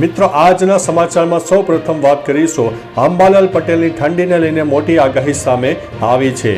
મિત્રો, આજના સમાચારમાં સૌ પ્રથમ વાત કરીશું. અંબાલાલ પટેલની ઠંડીને લઈને મોટી આગાહી સામે આવી છે.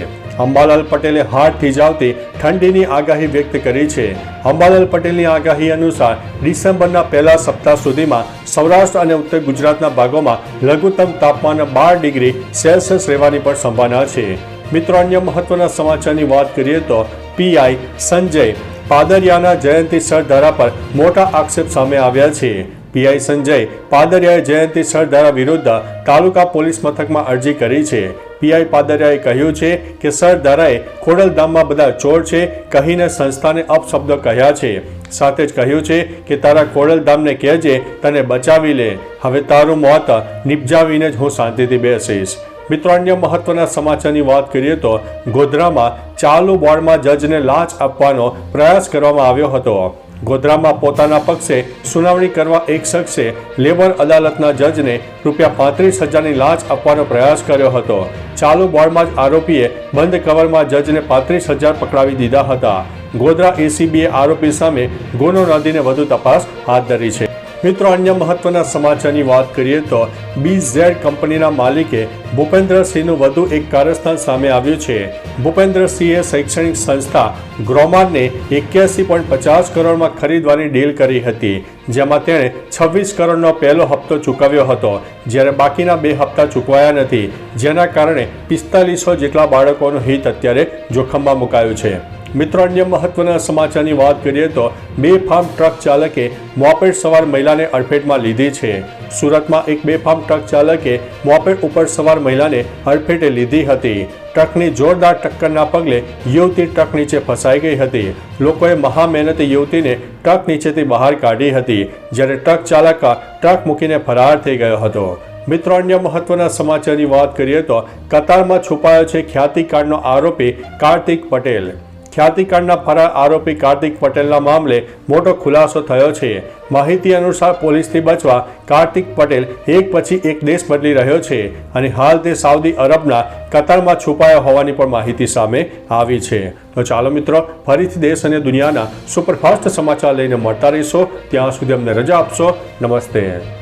અંબાલાલ પટેલે હાથ થીજાવતી ઠંડીની આગાહી વ્યક્ત કરી છે. અંબાલાલ પટેલની આગાહી અનુસાર ડિસેમ્બરના પહેલા સપ્તાહ સુધીમાં સૌરાષ્ટ્ર અને ઉત્તર ગુજરાતના ભાગોમાં લઘુત્તમ તાપમાન બાર ડિગ્રી સેલ્સિયસ રહેવાની પણ સંભાવના છે. મિત્રો, અન્ય મહત્વના સમાચારની વાત કરીએ તો પીઆઈ સંજય પાદરિયાના જયંતિ સરધારા પર મોટા આક્ષેપ સામે આવ્યા છે. પીઆઈ સંજય પાદરિયાએ જયંતિ સરધારા વિરુદ્ધ તાલુકા પોલીસ મથકમાં અરજી કરી છે. પીઆઈ પાદરિયાએ કહ્યું છે કે સરધારાએ ખોડલધામમાં બધા ચોર છે કહીને સંસ્થાને અપશબ્દો કહ્યા છે. સાથે જ કહ્યું છે કે તારા ખોડલધામને કહેજે, તને બચાવી લે. હવે તારું મોત નિપજાવીને જ હું શાંતિથી બેસીશ. મિત્રો, અન્ય મહત્વના સમાચારની વાત કરીએ તો ગોધરામાં ચાલુ બોર્ડમાં જજને લાંચ આપવાનો પ્રયાસ કરવામાં આવ્યો હતો. ગોધરામાં પોતાના પક્ષે સુનાવણી કરવા એક શખ્સે લેબર અદાલતના જજને રૂપિયા પાંત્રીસ હજારની લાંચ આપવાનો પ્રયાસ કર્યો હતો. ચાલુ બોર્ડમાં જ આરોપીએ બંધ કવરમાં જજને પાંત્રીસ હજાર પકડાવી દીધા હતા. ગોધરા એસીબીએ આરોપી સામે ગુનો નોંધીને વધુ તપાસ હાથ ધરી છે. મિત્રો, અન્ય મહત્વના સમાચારની વાત કરીએ તો બીઝેડ કંપનીના માલિકે ભૂપેન્દ્રસિંહનું વધુ એક કાર્યસ્થળ સામે આવ્યું છે. ભૂપેન્દ્રસિંહે શૈક્ષણિક સંસ્થા ગ્રોમારને એક્યાસી પોઈન્ટ પચાસ કરોડમાં ખરીદવાની ડીલ કરી હતી, જેમાં તેણે છવ્વીસ કરોડનો પહેલો હપ્તો ચૂકવ્યો હતો, જ્યારે બાકીના બે હપ્તા ચૂકવાયા નથી, જેના કારણે પિસ્તાલીસો જેટલા બાળકોનું હિત અત્યારે જોખમમાં મુકાયું છે. મિત્રો, અન્ય મહત્વના સમાચારની વાત કરીએ તો બે ફાર્મ ટ્રક ચાલકે મોપેડ સવાર મહિલાને અડફેટમાં લીધી છે. સુરતમાં એક બે ફાર્મ ટ્રક ચાલકે મોપેડ ઉપર સવાર મહિલાને અડફેટે લીધી હતી. ટ્રકની જોરદાર ટક્કરના પગલે યુવતી ટ્રક નીચે ફસાઈ ગઈ હતી. લોકોએ મહા મહેનતે યુવતીને ટ્રક નીચેથી બહાર કાઢી હતી. જ્યારે ટ્રક ચાલક ટ્રક મૂકીને ફરાર થઈ ગયો હતો. મિત્રો, અન્ય મહત્વના સમાચારની વાત કરીએ તો કતારમાં છુપાયો છે ખ્યાતિકાંડનો આરોપી કાર્તિક પટેલ. ખ્યાતિકાંડના ફરાર આરોપી કાર્તિક પટેલના મામલે મોટો ખુલાસો થયો છે. માહિતી અનુસાર પોલીસથી બચવા કાર્તિક પટેલ એક પછી એક દેશ બદલી રહ્યો છે અને હાલ તે સાઉદી અરબના કતારમાં છુપાયો હોવાની પણ માહિતી સામે આવી છે. તો ચાલો મિત્રો, ફરીથી દેશ અને દુનિયાના સુપરફાસ્ટ સમાચાર લઈને મળતા રહીશો. ત્યાં સુધી અમને રજા આપશો. નમસ્તે.